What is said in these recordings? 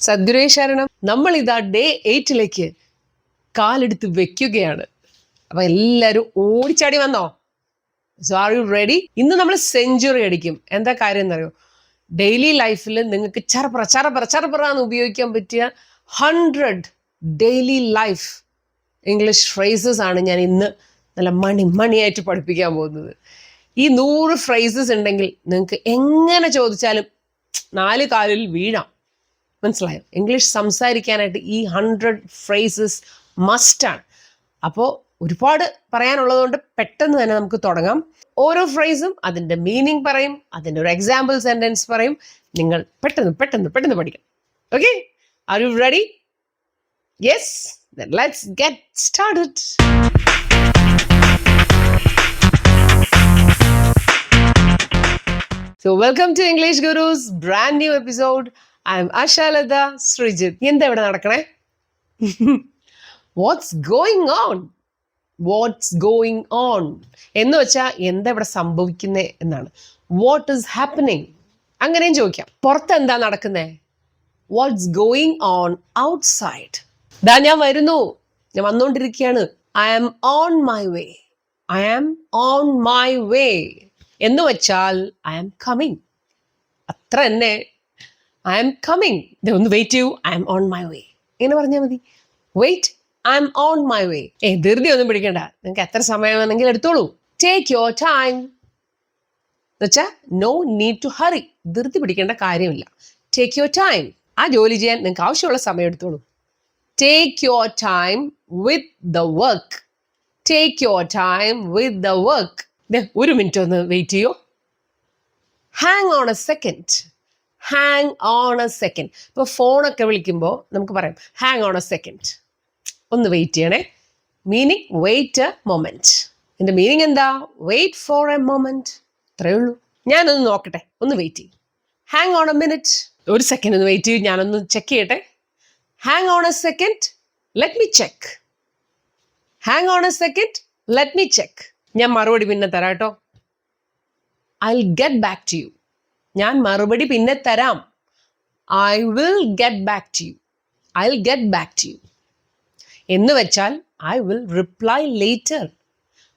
സദ്ഗുരേ ശരണം നമ്മൾ ഇതാ ഡേ എയ്റ്റിലേക്ക് കാലെടുത്ത് വെക്കുകയാണ്. അപ്പൊ എല്ലാവരും ഓടിച്ചാടി വന്നോ? സോ ആർ യു റെഡി ഇന്ന് നമ്മൾ സെഞ്ചുറി അടിക്കും. എന്താ കാര്യം എന്നറിയോ? ഡെയിലി ലൈഫിൽ നിങ്ങൾക്ക് ചറപ്പറ ചറപ്പറ ചറപ്പറ എന്ന് ഉപയോഗിക്കാൻ പറ്റിയ hundred daily life English phrases ആണ് ഞാൻ ഇന്ന് നല്ല മണി മണിയായിട്ട് പഠിപ്പിക്കാൻ പോകുന്നത്. ഈ നൂറ് ഫ്രേസസ് ഉണ്ടെങ്കിൽ നിങ്ങൾക്ക് എങ്ങനെ ചോദിച്ചാലും നാല് കാലിൽ വീഴാം. മനസ്സിലായോ? ഇംഗ്ലീഷ് സംസാരിക്കാനായിട്ട് ഈ ഹൺഡ്രഡ് ഫ്രേസസ് മസ്റ്റാണ് അപ്പോൾ ഒരുപാട് പറയാനുള്ളതുകൊണ്ട് പെട്ടെന്ന് തന്നെ നമുക്ക് തുടങ്ങാം. ഓരോ ഫ്രേസും അതിന്റെ മീനിങ് പറയും അതിന്റെ ഒരു എക്സാമ്പിൾ സെന്റൻസ് പറയും. നിങ്ങൾ പെട്ടെന്ന് പെട്ടെന്ന് പെട്ടെന്ന് പഠിക്കണം okay are you ready yes let's get started so welcome to English gurus brand new episode. I am Ashalada Sreejith എന്താ ഇവിടെ നടക്കണേ? What's going on what's going on എന്ന് വെച്ചാൽ എന്താ ഇവിടെ സംഭവിക്കുന്നത് എന്നാണ്. വാട്ട് ഈസ് ഹാപ്പനിങ് അങ്ങനെയും ചോദിക്കാം. പുറത്ത് എന്താ നടക്കുന്നേ? What's going on outside ദാ ഞാൻ വരുന്നു. ഞാൻ വന്നുകൊണ്ടിരിക്കുകയാണ് I am on my way I am on my way എന്ന് വെച്ചാൽ ഐ ആം കമ്മിങ് അത്ര തന്നെ ഐ എം കമ്മിങ് ഒന്ന് വെയിറ്റ് ചെയ്യൂ. I M on my way ഇങ്ങനെ പറഞ്ഞാൽ മതി. Wait I'm on my way ഏ ധൃതി ഒന്നും പിടിക്കണ്ട. നിങ്ങൾക്ക് എത്ര സമയം വേണമെങ്കിൽ എടുത്തോളൂ. ടേക്ക് യുവർ ടൈം എന്നുവെച്ചാൽ നോ നീഡ് ടു ഹറി ധൃതി പിടിക്കേണ്ട കാര്യമില്ല. ടേക്ക് യുവർ ടൈം ആ ജോലി ചെയ്യാൻ നിങ്ങൾക്ക് ആവശ്യമുള്ള സമയം എടുത്തോളൂ. Take your time with the work take your time with the work ഒരു മിനിറ്റ് ഒന്ന് വെയിറ്റ് ചെയ്യോ. Hang on a second hang on a second ഇപ്പോൾ ഫോണൊക്കെ വിളിക്കുമ്പോൾ നമുക്ക് പറയാം ഹാങ് ഓൺ എ സെക്കൻഡ് ഒന്ന് വെയിറ്റ് ചെയ്യണേ. മീനിങ് വെയിറ്റ് എ മൊമെന്റ് എന്റെ മീനിങ് എന്താ? വെയിറ്റ് ഫോർ എ മൊമെന്റ് അത്രയേ ഉള്ളൂ. ഞാനൊന്ന് നോക്കട്ടെ. ഒന്ന് വെയിറ്റ് ചെയ്യും. ഹാങ് ഓൺ എ മിനിറ്റ് ഒരു സെക്കൻഡ് ഒന്ന് വെയിറ്റ് ചെയ്യും. ഞാനൊന്ന് ചെക്ക് ചെയ്യട്ടെ. Hang on a second let me check hang on a second let me check ഞാൻ മറുപടി പിന്നെ തരാം കേട്ടോ. I get back to you ഞാൻ മറുപടി പിന്നെ തരാം. I will get back to you I will get back to you എന്ന് വെച്ചാൽ I will reply later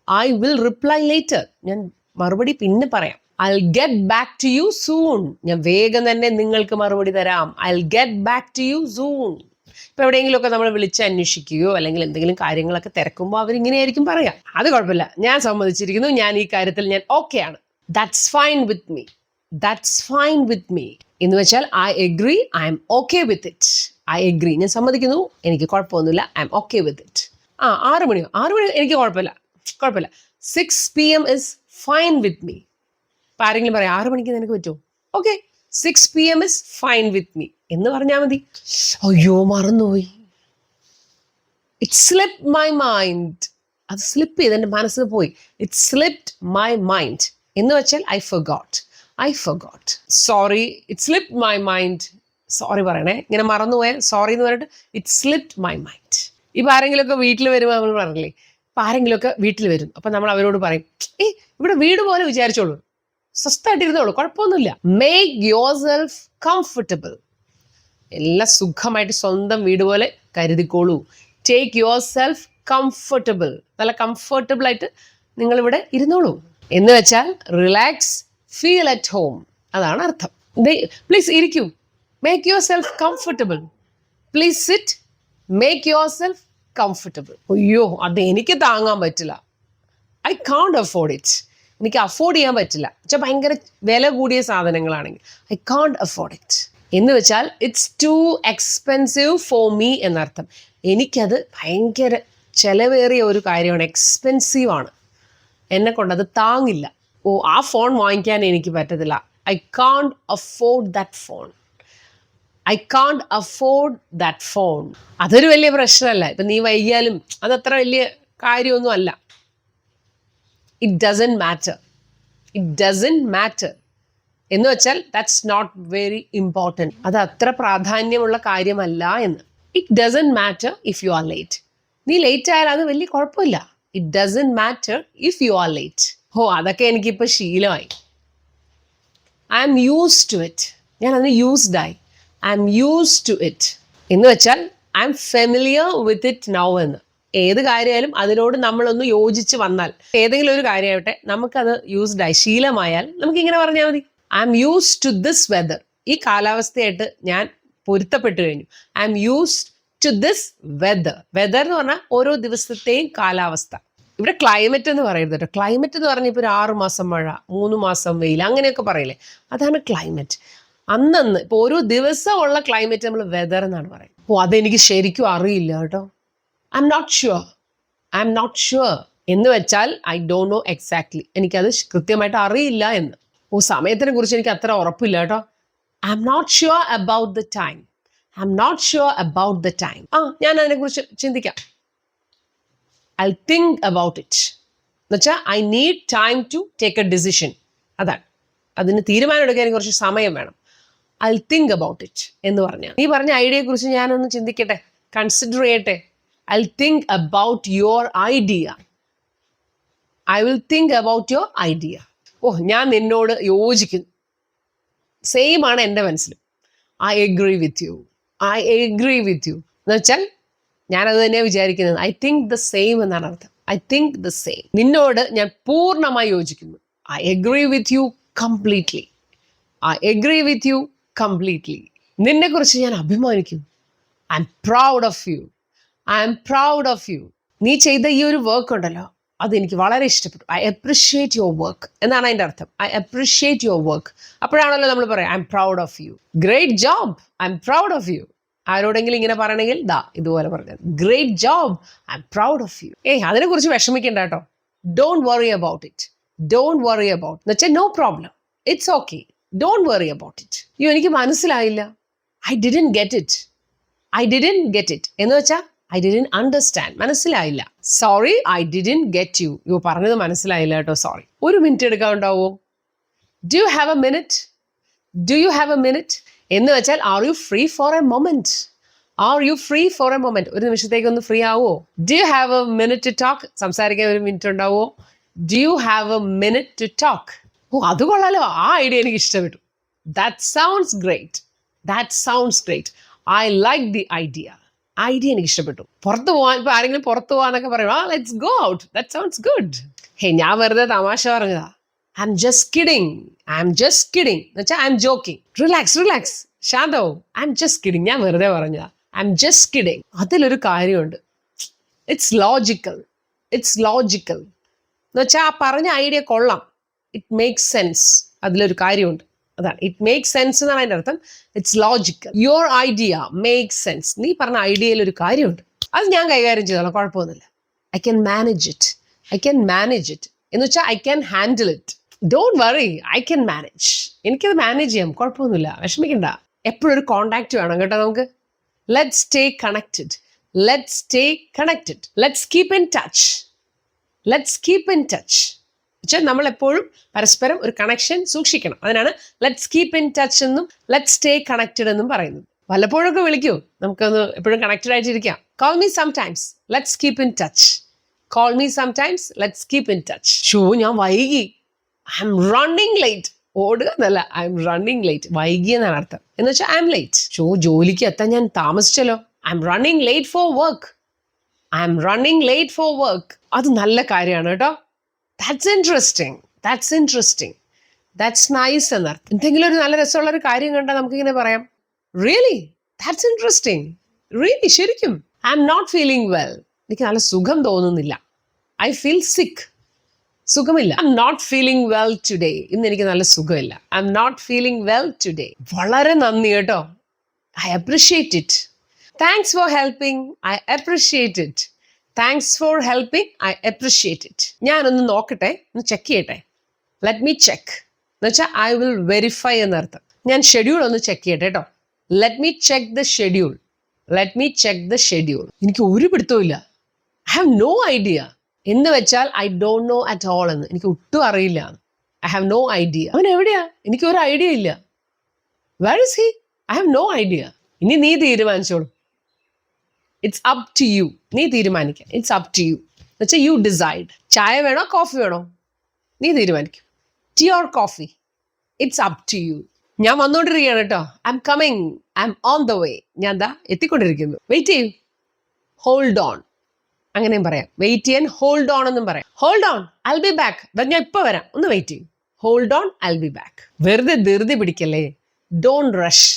I will reply later ഞാൻ മറുപടി പിന്നെ പറയാം. I will get back to you soon ഞാൻ വേഗം തന്നെ നിങ്ങൾക്ക് മറുപടി തരാം. I will get back to you soon ഇപ്പൊ എവിടെയെങ്കിലുമൊക്കെ നമ്മൾ വിളിച്ച് അന്വേഷിക്കുകയോ അല്ലെങ്കിൽ എന്തെങ്കിലും കാര്യങ്ങളൊക്കെ തിരക്കുമ്പോൾ അവരിങ്ങനെയായിരിക്കും പറയാം. അത് കുഴപ്പമില്ല. ഞാൻ സമ്മതിച്ചിരിക്കുന്നു. ഞാൻ ഈ കാര്യത്തിൽ ഞാൻ ഓക്കെ ആണ്. That's fine with me that's fine with me എന്ന് വെച്ചാൽ I agree I'm okay with it I agree ഞാൻ സമ്മതിക്കുന്നു എനിക്ക് കുഴപ്പമൊന്നുമില്ല I'm okay with it ആ ആറ് മണിയോ? ആറ് മണി എനിക്ക് കുഴപ്പമില്ല. കുഴപ്പമില്ല. Six P M is fine with me ഇപ്പം ആരെങ്കിലും പറയാം ആറ് മണിക്ക് നിനക്ക് പറ്റുമോ okay six P M is fine with me എന്ന് പറഞ്ഞാൽ മതി. അയ്യോ മറന്നുപോയി. ഇറ്റ് സ്ലിപ്പ് മൈ മൈൻഡ് അത് സ്ലിപ്പ് ചെയ്ത് എന്റെ മനസ്സിൽ പോയി. ഇറ്റ് സ്ലിപ്ഡ് മൈ മൈൻഡ് എന്ന് വെച്ചാൽ I forgot I forgot sorry it slip my mind sorry പറയണേ. ഇങ്ങനെ മറന്നുപോയാൽ സോറി എന്ന് പറഞ്ഞിട്ട് ഇറ്റ് സ്ലിപ്ഡ് മൈ മൈൻഡ് ഇപ്പം ആരെങ്കിലുമൊക്കെ വീട്ടിൽ വരുമ്പോൾ നമ്മൾ പറഞ്ഞില്ലേ ഇപ്പം ആരെങ്കിലുമൊക്കെ വീട്ടിൽ വരും. അപ്പം നമ്മൾ അവരോട് പറയും ഏ ഇവിടെ വീട് പോലെ വിചാരിച്ചോളൂ. സ്വസ്ഥമായിട്ടിരുന്നോളൂ കുഴപ്പമൊന്നുമില്ല. മേക്ക് യുവർ സെൽഫ് കംഫർട്ടബിൾ എല്ലാം സുഖമായിട്ട് സ്വന്തം വീട് പോലെ കരുതിക്കോളൂ. ടേക്ക് യുവർ സെൽഫ് കംഫർട്ടബിൾ നല്ല കംഫർട്ടബിൾ ആയിട്ട് നിങ്ങളിവിടെ ഇരുന്നോളൂ. എന്ന് വെച്ചാൽ റിലാക്സ് ഫീൽ അറ്റ് ഹോം അതാണ് അർത്ഥം. പ്ലീസ് ഇരിക്കൂ. Make yourself comfortable please sit make yourself comfortable അയ്യോ അത് എനിക്ക് താങ്ങാൻ പറ്റില്ല. ഐ കാണ്ട് അഫോർഡ് ഇറ്റ് എനിക്ക് അഫോർഡ് ചെയ്യാൻ പറ്റില്ല. വെച്ചാൽ ഭയങ്കര വില കൂടിയ സാധനങ്ങളാണെങ്കിൽ ഐ കാണ്ട് അഫോർഡ് ഇറ്റ് എന്ന് വെച്ചാൽ it's too expensive for me എന്നർത്ഥം. എനിക്കത് ഭയങ്കര ചിലവേറിയ ഒരു കാര്യമാണ്. എക്സ്പെൻസീവ് ആണ്. എന്നെ കൊണ്ടത് താങ്ങില്ല. ഓ ആ ഫോൺ വാങ്ങിക്കാൻ എനിക്ക് പറ്റത്തില്ല. I can't afford that phone I can't afford that phone അതൊരു വലിയ പ്രശ്നമല്ല. ഇപ്പം നീ വൈകിയാലും അതത്ര വലിയ കാര്യമൊന്നും അല്ല. It doesn't matter it doesn't matter എന്ന് വെച്ചാൽ ദാറ്റ്സ് നോട്ട് വെരി ഇമ്പോർട്ടന്റ് അത് അത്ര പ്രാധാന്യമുള്ള കാര്യമല്ല എന്ന്. It doesn't matter if you are late നീ ലേറ്റ് ആയാൽ അത് വലിയ കുഴപ്പമില്ല. It doesn't matter if you are late ഹോ അതൊക്കെ എനിക്കിപ്പോൾ ശീലമായി. I am use to it ഞാൻ അതിന് യൂസ്ഡ് ആയി. I am use to it എന്ന് വെച്ചാൽ I'm familiar with it now എന്ന്. ഏത് കാര്യമായാലും അതിനോട് നമ്മളൊന്ന് യോജിച്ച് വന്നാൽ ഏതെങ്കിലും ഒരു കാര്യമാവട്ടെ നമുക്കത് യൂസ്ഡ് ആയി. ശീലമായാൽ നമുക്ക് ഇങ്ങനെ പറഞ്ഞാൽ മതി. I'm use to this weather ഈ കാലാവസ്ഥയായിട്ട് ഞാൻ പൊരുത്തപ്പെട്ടു കഴിഞ്ഞു. I'm use to this weather weather എന്ന് പറഞ്ഞാൽ ഓരോ ദിവസത്തെയും കാലാവസ്ഥ. ഇവിടെ ക്ലൈമറ്റ് എന്ന് പറയരുത് കേട്ടോ. ക്ലൈമറ്റ് എന്ന് പറഞ്ഞാൽ ഇപ്പോൾ ഒരു ആറ് മാസം മഴ മൂന്ന് മാസം വെയിൽ അങ്ങനെയൊക്കെ പറയില്ലേ? അതാണ് ക്ലൈമറ്റ് അന്നന്ന് ഇപ്പോൾ ഓരോ ദിവസമുള്ള ക്ലൈമറ്റ് നമ്മൾ വെതർ എന്നാണ് പറയുന്നത്. ഓ അതെനിക്ക് ശരിക്കും അറിയില്ല കേട്ടോ. I'm not sure I'm not sure എന്ന് വെച്ചാൽ ഐ ഡോണ്ട് നോ എക്സാക്ട്ലി എനിക്കത് കൃത്യമായിട്ട് അറിയില്ല എന്ന്. ഓ സമയത്തിനെ കുറിച്ച് എനിക്ക് അത്ര ഉറപ്പില്ല കേട്ടോ. I'm not sure about the time I'm not sure about the time ആ ഞാൻ അതിനെക്കുറിച്ച് ചിന്തിക്കാം. ഐ തിങ്ക് അബൌട്ട് ഇറ്റ് എന്നുവെച്ചാൽ I need time to take a decision അതാണ്. അതിന് തീരുമാനം എടുക്കാൻ കുറച്ച് സമയം വേണം. ഐ തിങ്ക് അബൌട്ട് ഇറ്റ് എന്ന് പറഞ്ഞാൽ. നീ പറഞ്ഞ ഐഡിയയെ കുറിച്ച് ഞാനൊന്ന് ചിന്തിക്കട്ടെ? കൺസിഡർ ചെയ്യട്ടെ? I think about your idea I will think about your idea ഓ ഞാൻ നിന്നോട് യോജിക്കുന്നു. സെയിം ആണ് എന്റെ മനസ്സിലും. I agree with you I agree with you എന്ന് വെച്ചാൽ ഞാനത് തന്നെയാണ് വിചാരിക്കുന്നത്. ഐ തിങ്ക് ദ സെയിം എന്നാണ് അർത്ഥം. ഐ തിങ്ക് ദ സെയിം നിന്നോട് ഞാൻ പൂർണമായി യോജിക്കുന്നു. I agree with you completely I agree with you completely നിന്നെക്കുറിച്ച് ഞാൻ അഭിമാനിക്കുന്നു. I'm proud of you I'm proud of you നീ ചെയ്ത ഈ ഒരു വർക്ക് ഉണ്ടല്ലോ അത് എനിക്ക് വളരെ ഇഷ്ടപ്പെട്ടു. ഐ അപ്രിഷിയേറ്റ് യുവർ വർക്ക് എന്നാണ് അതിന്റെ അർത്ഥം. ഐ അപ്രിഷിയേറ്റ് യുവർ വർക്ക് അപ്പോഴാണല്ലോ നമ്മൾ പറയാം I'm proud of you great job I'm proud of you ആരോടെങ്കിലും ഇങ്ങനെ പറയണമെങ്കിൽ ദാ ഇതുപോലെ പറഞ്ഞത്. Great job I'm proud of you ഏയ് അതിനെക്കുറിച്ച് വിഷമിക്കണ്ട കേട്ടോ. Don't worry about it don't worry about എന്ന് വെച്ചാൽ no problem it's okay don't worry about it അയ്യോ എനിക്ക് മനസ്സിലായില്ല. I didn't get it I didn't get it എന്ന് വെച്ചാൽ ഐ ഡിഡൻ അണ്ടർസ്റ്റാൻഡ് മനസ്സിലായില്ല. Sorry I didn't get you you പറഞ്ഞത് മനസ്സിലായില്ല കേട്ടോ. സോറി ഒരു മിനിറ്റ് എടുക്കാൻ ഉണ്ടാവുമോ do you have a minute do you have a minute എന്ന് വെച്ചാൽ are you free for a moment are you free for a moment ഒരു നിമിഷത്തേക്ക് ഒന്ന് ഫ്രീ ആവോ? Do you have a minute to talk സംസാരിക്കാൻ ഒരു മിനിറ്റ് ഉണ്ടാവോ? Do you have a minute to talk ഓ അത് കൊള്ളാലോ. ആ ഐഡിയ എനിക്ക് ഇഷ്ടപ്പെട്ടു. That sounds great that sounds great I like the idea idea എനിക്ക് ഇഷ്ടപ്പെട്ടു. പുറത്ത് പോകാൻ ഇപ്പൊ ആരെങ്കിലും പുറത്ത് പോകാന്നൊക്കെ പറയും ആ let's go out that sounds good ഹേ ഞാൻ വെറുതെ തമാശ പറഞ്ഞതാ. I'm just kidding I'm just kidding എന്ന് വെച്ചാൽ I M joking relax relax ശാന്തവും. ഐ എം ജസ്റ്റ് കിഡിങ് ഞാൻ വെറുതെ പറഞ്ഞതാ. ഐ എം ജസ്റ്റ് കിഡിങ് അതിലൊരു കാര്യമുണ്ട്. ഇറ്റ്സ് ലോജിക്കൽ ഇറ്റ്സ് ലോജിക്കൽ എന്ന് വെച്ചാൽ ആ പറഞ്ഞ ഐഡിയ കൊള്ളാം. ഇറ്റ് മേക്സ് സെൻസ് അതിലൊരു കാര്യമുണ്ട്. അതാണ്. ഇറ്റ് മേക്ക് സെൻസ് എന്നാണ് അതിന്റെ അർത്ഥം. It's logical your idea make sense നീ പറഞ്ഞ ഐഡിയയിൽ ഒരു കാര്യമുണ്ട്. അത് ഞാൻ കൈകാര്യം ചെയ്തോളാം. കുഴപ്പമൊന്നുമില്ല. I can manage it I can manage it എന്ന് വെച്ചാൽ I can handle it don't worry I can manage എനിക്കത് മാനേജ് ചെയ്യാം കുഴപ്പമൊന്നുമില്ല. വിഷമിക്കണ്ട. എപ്പോഴും ഒരു കോണ്ടാക്ട് വേണം കേട്ടോ നമുക്ക്. Let stay connected let stay connected let's keep in touch let's keep in touch വെച്ചാൽ നമ്മൾ എപ്പോഴും പരസ്പരം ഒരു കണക്ഷൻ സൂക്ഷിക്കണം. അതിനാണ് ലെറ്റ്സ് കീപ്പ് ഇൻ ടച്ച് എന്നും ലെറ്റ് സ്റ്റേ കണക്റ്റഡ് എന്നും പറയുന്നത്. വല്ലപ്പോഴൊക്കെ വിളിക്കൂ. നമുക്കൊന്ന് എപ്പോഴും connected ആയിട്ടിരിക്കാം. Call me sometimes let's keep in touch call me sometimes let's keep in touch show ഞാൻ വൈകി. ഐ എം റണ്ണിങ് ലേറ്റ് ഓടുക എന്നല്ല ഐ എം റണ്ണിങ് ലേറ്റ് വൈകി എന്നാണ് അർത്ഥം. എന്ന് വെച്ചാൽ ഐ എം ലേറ്റ് ഷോ ജോലിക്ക് എത്താൻ ഞാൻ താമസിച്ചല്ലോ. I'm running late for work I'm running late for work അത് നല്ല കാര്യമാണ് കേട്ടോ. That's interesting that's interesting that's nice എന്നർത്ഥം. എന്തെങ്കിലും ഒരു നല്ല രസമുള്ള ഒരു കാര്യം കണ്ടാൽ നമുക്കിങ്ങനെ പറയാം. റിയലി ദാറ്റ്സ് ഇൻട്രസ്റ്റിംഗ് റിയലി ശരിക്കും. I'm not feeling well എനിക്ക് നല്ല സുഖം തോന്നുന്നില്ല. ഐ ഫീൽ സിക്ക് സുഖമില്ല. I'm not feeling well today ഇന്ന് എനിക്ക് നല്ല സുഖമില്ല. I'm not feeling well today വളരെ നന്ദി കേട്ടോ. I appreciate it thanks for helping I appreciate it thanks for helping I appreciate it ഞാനൊന്ന് നോക്കട്ടെ. ഒന്ന് ചെക്ക് ചെയ്യട്ടെ. ലെറ്റ് മീ ചെക്ക് എന്ന് വെച്ചാൽ ഐ വിൽ വെരിഫൈ എന്നർത്ഥം. ഞാൻ ഷെഡ്യൂൾ ഒന്ന് ചെക്ക് ചെയ്യട്ടെ കേട്ടോ. Let me check the schedule let me check the schedule എനിക്ക് ഒരു പിടുത്തവും ഇല്ല. ഐ ഹാവ് നോ ഐഡിയ എന്ന് വെച്ചാൽ I don't know at all എന്ന്. എനിക്ക് ഒട്ടും അറിയില്ല. ഐ ഹാവ് നോ ഐഡിയ അവൻ എവിടെയാ? എനിക്ക് ഒരു ഐഡിയ ഇല്ല. Where is he I have no idea ഇനി നീ തീരുമാനിച്ചോളൂ. ഇറ്റ്സ് അപ് ടു യു നീ തീരുമാനിക്കാം. ഇറ്റ്സ് അപ് ടു യു എന്നുവെച്ചാൽ യു ഡിസൈഡ് ചായ വേണോ കോഫി വേണോ? നീ തീരുമാനിക്കും. Tea or coffee it's up to you ഞാൻ വന്നുകൊണ്ടിരിക്കുകയാണ് കേട്ടോ I'm coming I'm on the way ഞാൻ ദാ എത്തിക്കൊണ്ടിരിക്കുന്നു. വെയിറ്റ് ചെയ്യൂ. ഹോൾഡ് ഓൺ അങ്ങനെയും പറയാം. വെയിറ്റ് ചെയ്യാൻ ഹോൾഡ് ഓൺ എന്നും പറയാം. Hold on I be back ഞാൻ ഇപ്പൊ വരാം. ഒന്ന് വെയിറ്റ് ചെയ്യും. Hold on I be back വെറുതെ ധൃതി പിടിക്കല്ലേ? Don't rush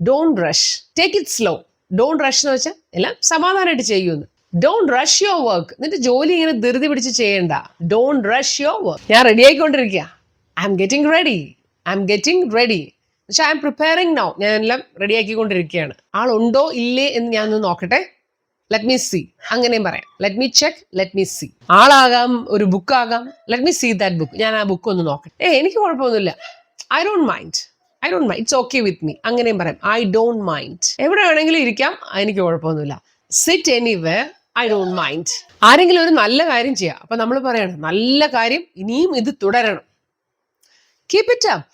don't rush take it slow don't rush എന്ന് വെച്ചാൽ എല്ലാം സമാധാനമായിട്ട് ചെയ്യുമെന്ന് ഡോൺ റഷ് യുവർ വർക്ക് എന്നിട്ട് ജോലി ഇങ്ങനെ ധൃതി പിടിച്ച് ചെയ്യണ്ട. ഡോൺ റഷ് യുവർ വർക്ക് ഞാൻ ready ആയിക്കൊണ്ടിരിക്കുക I am getting ready I am getting ready പക്ഷെ ഐ എം പ്രിപ്പയറിംഗ് നൗ ഞാൻ എല്ലാം റെഡി ആക്കിക്കൊണ്ടിരിക്കുകയാണ് ആളുണ്ടോ ഇല്ലേ എന്ന് ഞാനൊന്ന് നോക്കട്ടെ. ലെറ്റ് മീ സി അങ്ങനെയും പറയാം. Let me check let me see ആളാകാം ഒരു ബുക്കാകാം let me see that book ഞാൻ ആ ബുക്ക് ഒന്ന് നോക്കട്ടെ. ഏ എനിക്ക് കുഴപ്പമൊന്നുമില്ല. I don't mind I don't mind it's okay with me അങ്ങനെയും പറയാം. ഐ ഡോണ്ട് മൈൻഡ് എവിടെ വേണമെങ്കിലും ഇരിക്കാം. എനിക്ക് കുഴപ്പമൊന്നുമില്ല. Sit anyway I don't mind ആരെങ്കിലും ഒരു നല്ല കാര്യം ചെയ്യാം. അപ്പൊ നമ്മൾ പറയണം നല്ല കാര്യം ഇനിയും ഇത് തുടരണം. Keep it up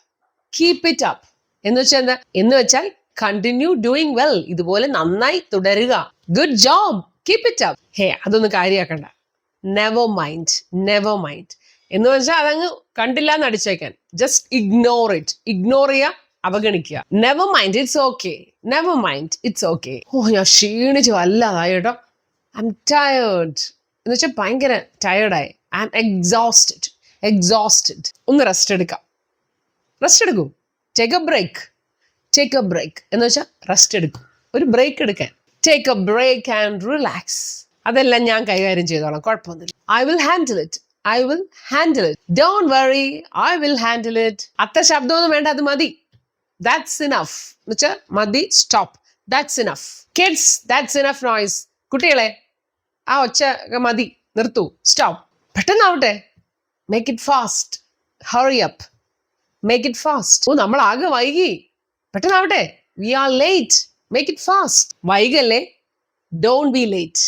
keep it up എന്ന് വെച്ചാൽ എന്താ? എന്ന് വെച്ചാൽ കണ്ടിന്യൂ ഡൂയിങ് വെൽ ഇതുപോലെ നന്നായി തുടരുക. Good job keep it up hey അതൊന്നും കാര്യമാക്കണ്ട നെവർ മൈൻഡ് നെവർ മൈൻഡ് എന്ന് വെച്ചാൽ അതങ്ങ് കണ്ടില്ല എന്ന് അടിച്ചേക്കാൻ. ജസ്റ്റ് ഇഗ്നോർ ഇറ്റ് ഇഗ്നോർ ചെയ്യുക അവഗണിക്കുക. Never mind it's okay never mind it's okay ഓ ഞാൻ ക്ഷീണിച്ചു. വല്ലതായി കേട്ടോ. ഐ എം ടയേർഡ് എന്ന് വെച്ചാൽ ഭയങ്കര ടയേർഡായി ഐ എം എക്സോസ്റ്റഡ് എക്സോസ്റ്റഡ് ഒന്ന് റെസ്റ്റ് എടുക്കാം. റെസ്റ്റ് എടുക്കൂ. Take a break take a break എന്ന് വെച്ചാൽ റെസ്റ്റ് എടുക്കും. ഒരു ബ്രേക്ക് എടുക്കാൻ. Take a break and relax അതെല്ലാം ഞാൻ കൈകാര്യം ചെയ്തോളാം. കുഴപ്പമൊന്നുമില്ല. I will handle it I will handle it don't worry I will handle it അത്ര ശബ്ദമൊന്നും വേണ്ട. അത് മതി. ദാറ്റ്സ് ഇനഫ് എന്ന് വെച്ചാൽ മതി. Stop that's enough kids that's enough noise കുട്ടികളെ ആ ഒച്ച മതി. നിർത്തൂ. Stop പെട്ടെന്നാവട്ടെ. Make it fast hurry up make it fast ഓ നമ്മൾ ആകെ വൈകി. പെട്ടെന്നാവട്ടെ. V R late make it fast വൈകല്ലേ? Don be late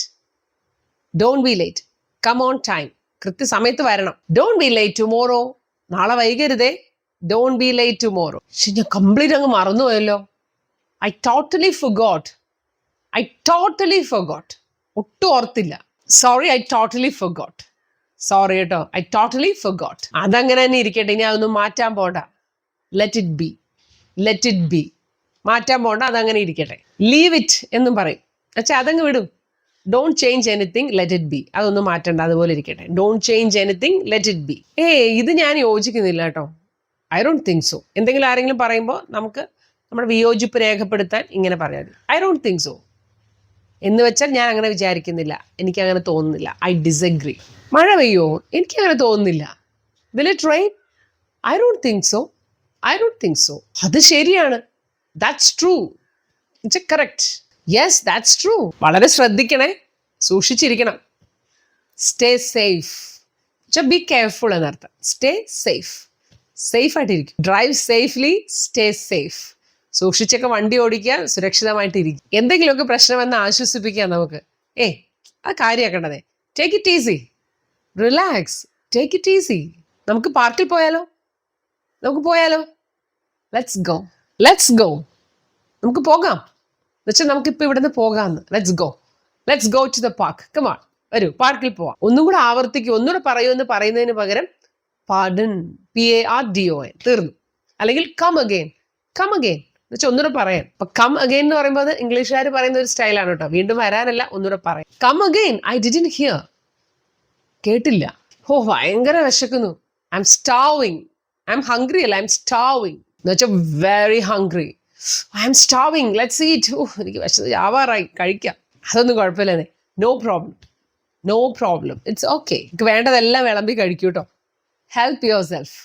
Don be late come on time കൃത്യസമയത്ത് വരണം. ഡോൺ ബി ലേറ്റ് ടുമോറോ നാളെ വൈകരുതേ. ഡോൺ ബി ലേറ്റ് ടുമോറോ പക്ഷെ ഞാൻ complete അങ്ങ് മറന്നുപോയല്ലോ. I totally forgot I totally forgot ഒട്ടും ഓർത്തില്ല. Sorry I totally forgot sorry കേട്ടോ. I totally forgot അതങ്ങനെ തന്നെ ഇരിക്കട്ടെ. ഇനി അതൊന്നും മാറ്റാൻ പോണ്ട. Let it be let it be മാറ്റാൻ പോണ്ട അതങ്ങനെ ഇരിക്കട്ടെ. ലീവ് ഇറ്റ് എന്നും പറയും. അച്ഛാ അതങ്ങ് വിടും. Don't change anything let it be അതൊന്നും മാറ്റണ്ട അതുപോലെ ഇരിക്കട്ടെ. Don't change anything let it be ഏ ഇത് ഞാൻ യോജിക്കുന്നില്ല കേട്ടോ. ഐ ഡോണ്ട് തിങ്ക് സോ എന്തെങ്കിലും ആരെങ്കിലും പറയുമ്പോൾ നമുക്ക് നമ്മുടെ വിയോജിപ്പ് രേഖപ്പെടുത്താൻ ഇങ്ങനെ പറയാം. ഐ ഡോണ്ട് തിങ്ക് സോ എന്ന് വെച്ചാൽ ഞാൻ അങ്ങനെ വിചാരിക്കുന്നില്ല. എനിക്ക് അങ്ങനെ തോന്നുന്നില്ല. ഐ ഡിസഗ്രി മഴ പെയ്യോ? എനിക്ക് അങ്ങനെ തോന്നുന്നില്ല വില try I don't think so I don't think so അത് ശരിയാണ്. That's true it's a correct yes that's true വളരെ ശ്രദ്ധിക്കണേ. സൂക്ഷിച്ചിരിക്കണം. സ്റ്റേ സേഫ് ബി കെയർഫുൾ എന്നർത്ഥം. സ്റ്റേ സേഫ് സേഫ് ആയിട്ടിരിക്കും. ഡ്രൈവ് സേഫ്ലി സ്റ്റേ സേഫ് സൂക്ഷിച്ചൊക്കെ വണ്ടി ഓടിക്കുക സുരക്ഷിതമായിട്ടിരിക്കും എന്തെങ്കിലുമൊക്കെ പ്രശ്നമെന്ന് ആശ്വസിപ്പിക്കാം നമുക്ക്. ഏ അത് കാര്യമാക്കേണ്ടതേ take it easy relax take it easy നമുക്ക് പാർക്കിൽ പോയാലോ? നമുക്ക് പോയാലോ? ലെറ്റ്സ് ഗോ ലെറ്റ്സ് ഗോ നമുക്ക് പോകാം. എന്നുവെച്ചാൽ നമുക്കിപ്പോൾ ഇവിടുന്ന് പോകാമെന്ന് let's go let's go to the park come on വരൂ. പാർക്കിൽ പോവാം. ഒന്നും കൂടെ ആവർത്തിക്കും. ഒന്നുകൂടെ പറയൂ എന്ന് പറയുന്നതിന് പകരം pardon P A R D O N തീർന്നു. അല്ലെങ്കിൽ കം അഗെയിൻ കം അഗെയിൻ എന്നുവെച്ചാൽ ഒന്നുകൂടെ പറയാം. അപ്പൊ കം അഗെയിൻ എന്ന് പറയുമ്പോൾ ഇംഗ്ലീഷുകാർ പറയുന്ന ഒരു സ്റ്റൈലാണ് കേട്ടോ. വീണ്ടും വരാനല്ല ഒന്നുകൂടെ പറയാം. Come again I didn't hear കേട്ടില്ല. ഓ ഭയങ്കര വിശക്കുന്നു. I am starving I am hungry അല്ല. ഐ എം സ്റ്റാവിങ് എന്ന് വെച്ചാൽ very hungry I am starving let's eat ഓ എനിക്ക് വിശന്ന് ആവാറായി കഴിക്കാം. അതൊന്നും കുഴപ്പമില്ലെന്നേ. No problem no problem it's okay എനിക്ക് വേണ്ടതെല്ലാം വിളമ്പി കഴിക്കൂ കേട്ടോ help yourself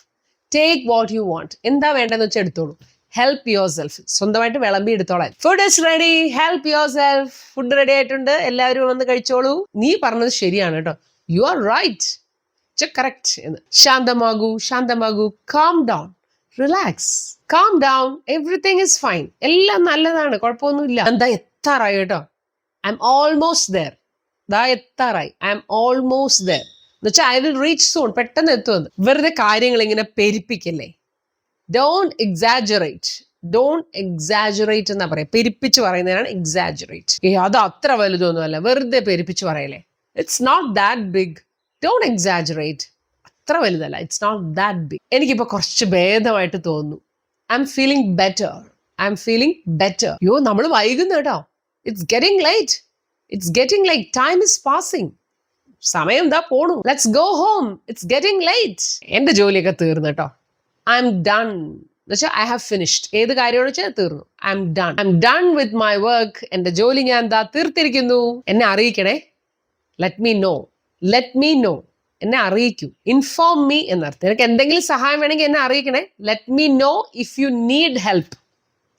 take what you want എന്താ വേണ്ടതെന്ന് വെച്ചാൽ എടുത്തോളൂ. ഹെൽപ്പ് യുവർ സെൽഫ് സ്വന്തമായിട്ട് വിളമ്പി എടുത്തോളാം food is ready help yourself food ready ആയിട്ടുണ്ട്. എല്ലാവരും വന്ന് കഴിച്ചോളൂ. നീ പറഞ്ഞത് ശരിയാണ് കേട്ടോ യു ആർ റൈറ്റ് കറക്റ്റ് എന്ന്. ശാന്തമാകൂ. ശാന്തമാകൂ. Calm down relax calm down everything is fine എല്ലാം നല്ലതാണ്. കുഴപ്പമൊന്നുമില്ല. എന്താ എത്താറായി കേട്ടോ? ഐ എം ഓൾമോസ്റ്റ് ദർ ദാ എത്താറായി. ഐ എം ഓൾമോസ്റ്റ് ദർ എന്നുവെച്ചാൽ ഐ വിൽ റീച്ച് സൂൺ പെട്ടെന്ന് എത്തുമെന്ന് വെറുതെ കാര്യങ്ങൾ ഇങ്ങനെ പെരിപ്പിക്കല്ലേ? ഡോണ്ട് എക്സാജറേറ്റ് ഡോണ്ട് എക്സാജറേറ്റ് എന്നാ പറയാ. പെരിപ്പിച്ച് പറയുന്നതിനാണ് എക്സാജറേറ്റ് ഏ അത് അത്ര വലുതൊന്നുമല്ല. വെറുതെ പെരിപ്പിച്ച് പറയല്ലേ? It's not that big don't exaggerate അത്ര വലുതല്ല. ഇറ്റ്സ് നോട്ട് ദാറ്റ് ബിഗ് എനിക്കിപ്പോൾ കുറച്ച് ഭേദമായിട്ട് തോന്നുന്നു. I am feeling better I am feeling better യോ നമ്മൾ വൈകുന്നു കേട്ടോ. It's getting late it's getting late time is passing സമയം എന്താ പോണു. Let's go home it's getting late എന്റെ ജോലിയൊക്കെ തീർന്നു കേട്ടോ. I am done I have finished ഏത് കാര്യമാണെന്ന് വെച്ചാൽ തീർന്നു. I am done I am done with my work എന്റെ ജോലി ഞാൻ എന്താ തീർത്തിരിക്കുന്നു. എന്നെ അറിയിക്കണേ. Let me know let me know എന്നെ അറിയിക്കൂ. ഇൻഫോം മീ എന്നർത്ഥം. നിനക്ക് എന്തെങ്കിലും സഹായം വേണമെങ്കിൽ എന്നെ അറിയിക്കണേ. Let me know if you need help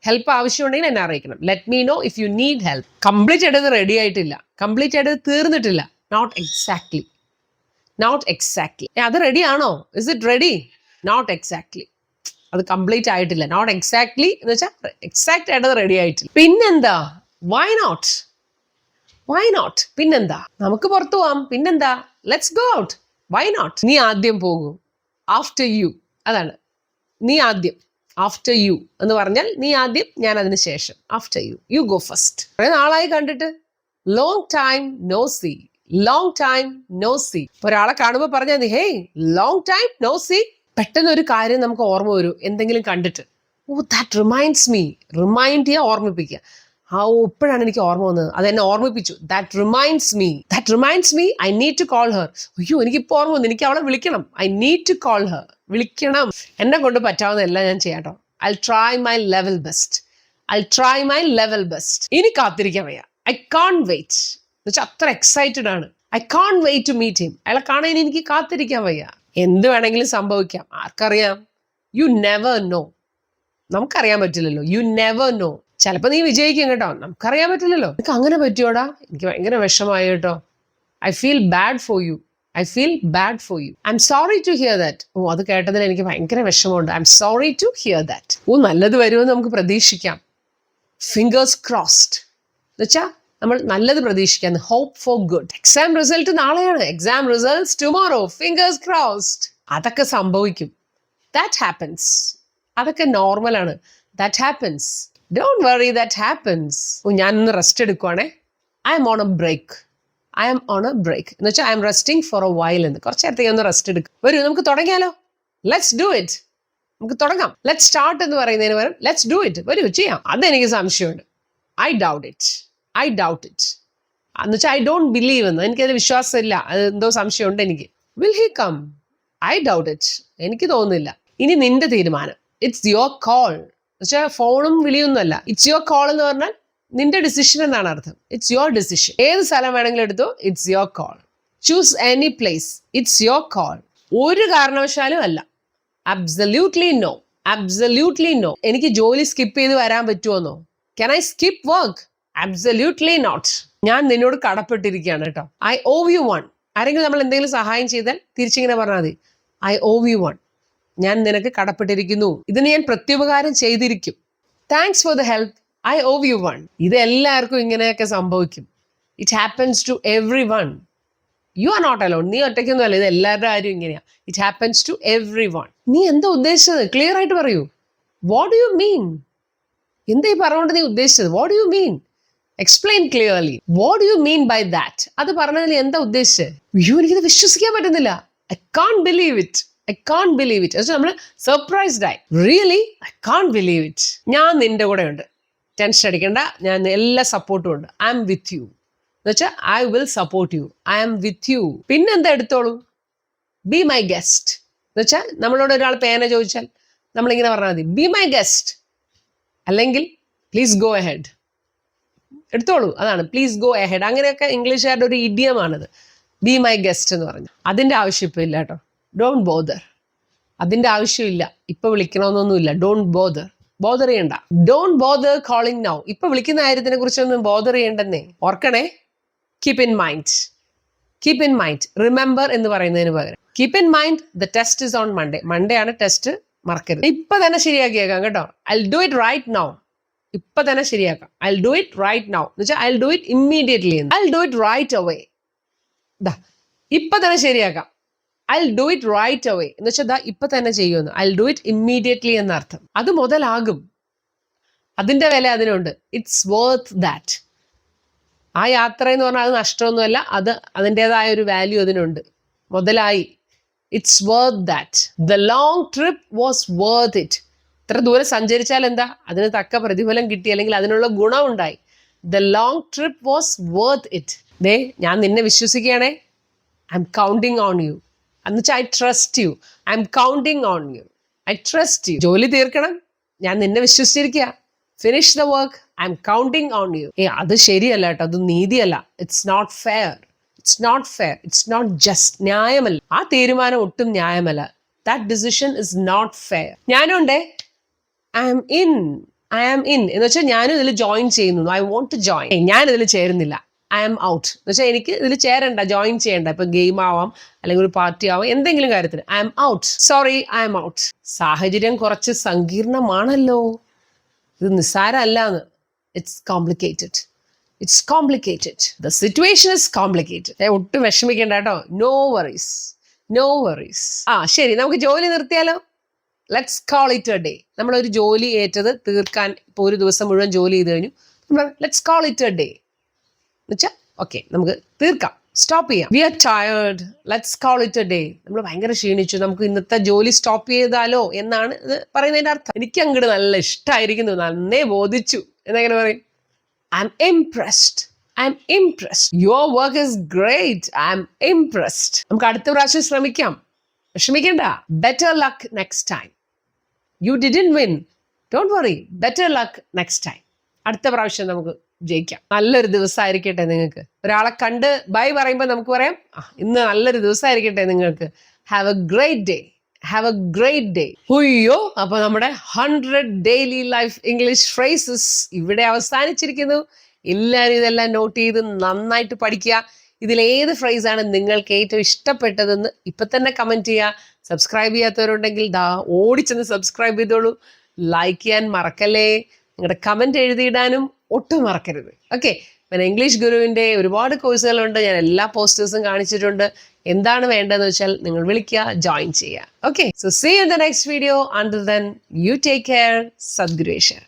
help ആവശ്യമുണ്ടെങ്കിൽ എന്നെ അറിയിക്കണം. Let me know if you need help complete ആയിട്ട് റെഡി ആയിട്ടില്ല. കംപ്ലീറ്റ് ആയിട്ട് തീർന്നിട്ടില്ല. നോട്ട് എക്സാക്ട്ലി നോട്ട് എക്സാക്ട്ലി അത് റെഡി ആണോ? Is it ready not exactly അത് കംപ്ലീറ്റ് ആയിട്ടില്ല. നോട്ട് എക്സാക്ട്ലി എന്ന് വെച്ചാൽ എക്സാക്റ്റ് ആയിട്ട് റെഡി ആയിട്ടില്ല. പിന്നെന്താ? വൈ നോട്ട് വൈ നോട്ട് പിന്നെന്താ? നമുക്ക് പുറത്തു പോവാം. പിന്നെന്താ? Let's go out why not നീ ആദ്യം പോകും. ആഫ്റ്റർ യു അതാണ്. നീ ആദ്യം. ആഫ്റ്റർ യു എന്ന് പറഞ്ഞാൽ നീ ആദ്യം ഞാൻ അതിന് ശേഷം. After you you go first കുറെ നാളായി കണ്ടിട്ട്. Long time no see long time no see ഒരാളെ കാണുമ്പോൾ പറഞ്ഞാൽ മതി hey long time no see പെട്ടെന്ന് ഒരു കാര്യം നമുക്ക് ഓർമ്മ വരും. എന്തെങ്കിലും കണ്ടിട്ട്. ഓ ദാറ്റ് റിമൈൻഡ്സ് മീ റിമൈൻഡ് ചെയ്യുക ഓർമ്മിപ്പിക്കുക. ആ ഇപ്പോഴാണ് എനിക്ക് ഓർമ്മ വന്നത്. അത് എന്നെ ഓർമ്മിപ്പിച്ചു. That reminds me that reminds me I need to call her അയ്യോ എനിക്ക് ഇപ്പോൾ ഓർമ്മ വന്നു. എനിക്ക് അവളെ വിളിക്കണം. I need to call her വിളിക്കണം. എന്നെ കൊണ്ട് പറ്റാവുന്ന എല്ലാം ഞാൻ ചെയ്യാട്ടോ I try my level best I try my level best ഇനി കാത്തിരിക്കാൻ വയ്യ. ഐ കാൺ വെയിറ്റ് എന്നുവെച്ചാൽ അത്ര എക്സൈറ്റഡ് ആണ്. I can't wait to meet him അയാളെ കാണാൻ എനിക്ക് കാത്തിരിക്കാൻ വയ്യ. എന്ത് വേണമെങ്കിലും സംഭവിക്കാം. ആർക്കറിയാം? യു നെവർ നോ നമുക്കറിയാൻ പറ്റില്ലല്ലോ. യു നെവർ നോ ചിലപ്പോൾ നീ വിജയിക്കും കേട്ടോ. നമുക്കറിയാൻ പറ്റില്ലല്ലോ. നിനക്ക് അങ്ങനെ പറ്റിയോടാ? എനിക്ക് ഭയങ്കര വിഷമായി കേട്ടോ. I feel bad for you I feel bad for you I am sorry to hear that ഓ അത് കേട്ടതിൽ എനിക്ക് ഭയങ്കര വിഷമമുണ്ട്. I am sorry to hear that ഓ നല്ലത് വരുമെന്ന് നമുക്ക് പ്രതീക്ഷിക്കാം. ഫിംഗേഴ്സ് ക്രോസ്ഡ് എന്നുവെച്ചാൽ നമ്മൾ നല്ലത് പ്രതീക്ഷിക്കാം. Hope for good exam result നാളെയാണ്. Exam results tomorrow fingers crossed അതൊക്കെ സംഭവിക്കും. ദാറ്റ് ഹാപ്പൻസ് അതൊക്കെ നോർമലാണ് that happens don't worry that happens ഓ ഞാനൊന്ന് rest എടുക്കുവാണേ. I am on a break I am on a break എന്ന് വെച്ചാൽ I am resting for a while എന്ന്. കുറച്ച് നേരത്തേക്ക് ഒന്ന് റെസ്റ്റ് എടുക്കും. വരൂ നമുക്ക് തുടങ്ങിയാലോ? ലെറ്റ്സ് ഡു ഇറ്റ് നമുക്ക് തുടങ്ങാം. ലെറ്റ് സ്റ്റാർട്ട് എന്ന് പറയുന്നതിന് പകരം ലെറ്റ്സ് ഡു ഇറ്റ് വരൂ ചെയ്യാം. അതെനിക്ക് സംശയമുണ്ട്. I doubt it I doubt it എന്ന് വെച്ചാൽ ഐ ഡോണ്ട് ബിലീവ് എന്ന്. എനിക്കതിൽ വിശ്വാസമില്ല. അത് എന്തോ സംശയമുണ്ട് എനിക്ക്. Will he come I doubt it എനിക്ക് തോന്നുന്നില്ല. ഇനി നിന്റെ തീരുമാനം. ഇറ്റ്സ് യുവർ കോൾ വെച്ചാൽ ഫോണും വിളിയൊന്നുമല്ല. ഇറ്റ്സ് യുവർ കോൾ എന്ന് പറഞ്ഞാൽ നിന്റെ ഡിസിഷൻ എന്നാണ് അർത്ഥം. ഇറ്റ്സ് യുവർ ഡിസിഷൻ ഏത് സ്ഥലം വേണമെങ്കിലും എടുത്തു it's your call choose any place it's your call ഒരു കാരണവശാലും അല്ല. അബ്സല്യൂട്ട്ലി നോ അബ്സല്യൂട്ട്ലി നോ എനിക്ക് ജോലി സ്കിപ്പ് ചെയ്ത് വരാൻ പറ്റുമോന്നോ can I skip work absolutely not ഞാൻ നിന്നോട് കടപ്പെട്ടിരിക്കുകയാണ് കേട്ടോ. ഐ ഓവ് യു വൺ ആരെങ്കിലും നമ്മൾ എന്തെങ്കിലും സഹായം ചെയ്താൽ തിരിച്ചിങ്ങനെ പറഞ്ഞാൽ മതി. ഐ ഓവ് യു വൺ ഞാൻ നിനക്ക് കടപ്പെട്ടിരിക്കുന്നു. ഇതിന് ഞാൻ പ്രത്യുപകാരം ചെയ്തിരിക്കും. Thanks for the help I owe you one ഇത് എല്ലാവർക്കും ഇങ്ങനെയൊക്കെ സംഭവിക്കും. It happens to everyone you are not alone നീ ഒറ്റയ്ക്കൊന്നും അല്ല ഇത് എല്ലാവരുടെ ആരും ഇങ്ങനെയാ. It happens to everyone നീ എന്താ ഉദ്ദേശിച്ചത്? ക്ലിയർ ആയിട്ട് പറയൂ. വാട്ട് യു മീൻ എന്താ ഈ പറഞ്ഞുകൊണ്ട് നീ ഉദ്ദേശിച്ചത്? What you mean explain clearly what you mean by that അത് പറഞ്ഞതിൽ എന്താ ഉദ്ദേശിച്ചത്? യു എനിക്കിത് വിശ്വസിക്കാൻ പറ്റുന്നില്ല. I can't believe it I can't believe it വെച്ചാൽ നമ്മൾ സർപ്രൈസ്ഡ് ആയി. Really I can't believe it ഞാൻ നിന്റെ കൂടെ ഉണ്ട് ടെൻഷൻ അടിക്കണ്ട. ഞാൻ എല്ലാ സപ്പോർട്ടും ഉണ്ട്. ഐ എം വിത്ത് യു എന്ന് വെച്ചാൽ I will support you I am with you പിന്നെന്താ എടുത്തോളൂ? ബി മൈ ഗസ്റ്റ് എന്ന് വെച്ചാൽ നമ്മളോട് ഒരാൾ പേന ചോദിച്ചാൽ നമ്മളിങ്ങനെ പറഞ്ഞാൽ മതി. ബി മൈ ഗസ്റ്റ് അല്ലെങ്കിൽ പ്ലീസ് ഗോ എഹെഡ് എടുത്തോളൂ. അതാണ്. പ്ലീസ് ഗോ എഹെഡ് അങ്ങനെയൊക്കെ ഇംഗ്ലീഷുകാരുടെ ഒരു ഇഡിയമാണിത് ബി മൈ ഗസ്റ്റ് എന്ന് പറഞ്ഞു. അതിന്റെ ആവശ്യം ഇപ്പം ഇല്ല കേട്ടോ. ഡോണ്ട് ബോദർ അതിന്റെ ആവശ്യമില്ല. ഇപ്പൊ വിളിക്കണമെന്നൊന്നുമില്ല. ഡോണ്ട് ബോദർ ബോദർ ചെയ്യണ്ട. ഡോണ്ട് ബോദർ കോളിംഗ് നൗ ഇപ്പൊ വിളിക്കുന്ന കാര്യത്തിനെ കുറിച്ചൊന്നും ബോദർ ചെയ്യണ്ടെന്നേ. ഓർക്കണേ? Keep in mind keep in mind remember എന്ന് പറയുന്നതിന് പകരം. Keep in mind the test is on Monday Monday ആണ് ടെസ്റ്റ് മറക്കരുത്. ഇപ്പൊ തന്നെ ശരിയാക്കിയേക്കാം കേട്ടോ. I do it right now ഇപ്പൊ തന്നെ ശരിയാക്കാം. I do it right now എന്ന് വെച്ചാൽ I do it immediately I do it right away ഇപ്പൊ തന്നെ ശരിയാക്കാം. I do it right away എന്ന് വെച്ചാൽ ഇപ്പൊ തന്നെ ചെയ്യുമെന്ന് ഐ ഡു ഇറ്റ് ഇമ്മീഡിയറ്റ്ലി എന്നർത്ഥം. അത് മുതലാകും. അതിന്റെ വില അതിനുണ്ട്. ഇറ്റ്സ് വർത്ത് ദാറ്റ് ആ യാത്ര എന്ന് പറഞ്ഞാൽ അത് നഷ്ടമൊന്നുമല്ല. അത് അതിന്റെതായ ഒരു വാല്യൂ അതിനുണ്ട്. മുതലായി. It's worth that the long trip was worth it ഇത്ര ദൂരം സഞ്ചരിച്ചാൽ എന്താ? അതിന് തക്ക പ്രതിഫലം കിട്ടി. അല്ലെങ്കിൽ അതിനുള്ള ഗുണം ഉണ്ടായി the long trip was worth it ദേ ഞാൻ നിന്നെ വിശ്വസിക്കുകയാണേ. I'm counting on you എന്നുവെച്ചാൽ I trust you I'm counting on you I trust you ജോലി തീർക്കണം. ഞാൻ നിന്നെ വിശ്വസിച്ചിരിക്കുക finish the work I'm counting on you ഏ അത് ശരിയല്ല കേട്ടോ. അത് നീതിയല്ല. It's not fair it's not fair it's not just ന്യായമല്ല. ആ തീരുമാനം ഒട്ടും ന്യായമല്ല. That decision is not fair ഞാനുണ്ടേ. I am in I am in എന്ന് വെച്ചാൽ ഞാനും ഇതിൽ ജോയിൻ ചെയ്യുന്നു. ഐ വോണ്ട് ടു ജോയിൻ ഞാൻ ഇതിൽ ചേരുന്നില്ല. ഐ എം ഔട്ട് എന്ന് വെച്ചാൽ എനിക്ക് ഇതിൽ ചേരണ്ട ജോയിൻ ചെയ്യണ്ട. ഇപ്പൊ ഗെയിം ആവാം അല്ലെങ്കിൽ ഒരു പാർട്ടി ആവാം എന്തെങ്കിലും കാര്യത്തിൽ I'm out sorry I'm out സാഹചര്യം കുറച്ച് സങ്കീർണമാണല്ലോ. ഇത് നിസ്സാരമല്ല എന്ന്. It's complicated it's complicated the situation is complicated ഒട്ടും വിഷമിക്കേണ്ട കേട്ടോ. നോ വറീസ് നോ വറീസ് ആ ശരി. നമുക്ക് ജോലി നിർത്തിയാലോ? Let's call it a day നമ്മളൊരു ജോലി ഏറ്റത് തീർക്കാൻ ഇപ്പോൾ ഒരു ദിവസം മുഴുവൻ ജോലി ചെയ്ത് കഴിഞ്ഞു. Let's call it a day എന്നുവെച്ചാൽ ഓക്കെ നമുക്ക് തീർക്കാം. സ്റ്റോപ്പ് ചെയ്യാം. We are tired let's call it a day നമ്മൾ ഭയങ്കര ക്ഷീണിച്ചു. നമുക്ക് ഇന്നത്തെ ജോലി സ്റ്റോപ്പ് ചെയ്താലോ എന്നാണ് ഇത് പറയുന്നതിന്റെ അർത്ഥം. എനിക്ക് അങ്ങോട്ട് നല്ല ഇഷ്ടമായിരിക്കുന്നു നന്നേ ബോധിച്ചു. എന്നെങ്ങനെ പറയും. I'm impressed I'm impressed your work is great I'm impressed നമുക്ക് അടുത്ത പ്രാവശ്യം ശ്രമിക്കാം. വിഷമിക്കണ്ട. Better luck next time you didn't win don't worry better luck next time അടുത്ത പ്രാവശ്യം നമുക്ക് ജയിക്കാം. നല്ലൊരു ദിവസമായിരിക്കട്ടെ നിങ്ങൾക്ക്. ഒരാളെ കണ്ട് ബൈ പറയുമ്പോൾ നമുക്ക് പറയാം "ആ, ഇന്ന് നല്ലൊരു ദിവസമായിരിക്കട്ടെ നിങ്ങൾക്ക്. Have a great day have a great day ഹുയ്യോ അപ്പൊ നമ്മുടെ hundred daily life English phrases ഇവിടെ അവസാനിച്ചിരിക്കുന്നു. എല്ലാവരും ഇതെല്ലാം നോട്ട് ചെയ്ത് നന്നായിട്ട് പഠിക്കുക. ഇതിലേത് ആണ് നിങ്ങൾക്ക് ഏറ്റവും ഇഷ്ടപ്പെട്ടതെന്ന് ഇപ്പൊ തന്നെ കമന്റ് ചെയ്യുക. സബ്സ്ക്രൈബ് ചെയ്യാത്തവരുണ്ടെങ്കിൽ ദാ ഓടിച്ചെന്ന് സബ്സ്ക്രൈബ് ചെയ്തോളൂ. ലൈക്ക് ചെയ്യാൻ മറക്കല്ലേ. നിങ്ങളുടെ കമന്റ് എഴുതിയിടാനും ഒട്ടും മറക്കരുത്. ഓക്കെ പിന്നെ ഇംഗ്ലീഷ് ഗുരുവിന്റെ ഒരുപാട് കോഴ്സുകളുണ്ട് ഞാൻ എല്ലാ പോസ്റ്റേഴ്സും കാണിച്ചിട്ടുണ്ട്. എന്താണ് വേണ്ടതെന്ന് വെച്ചാൽ നിങ്ങൾ വിളിക്കുക ജോയിൻ ചെയ്യുക. Okay so see in the next video under then you take care സദ്ഗുരേശ്വർ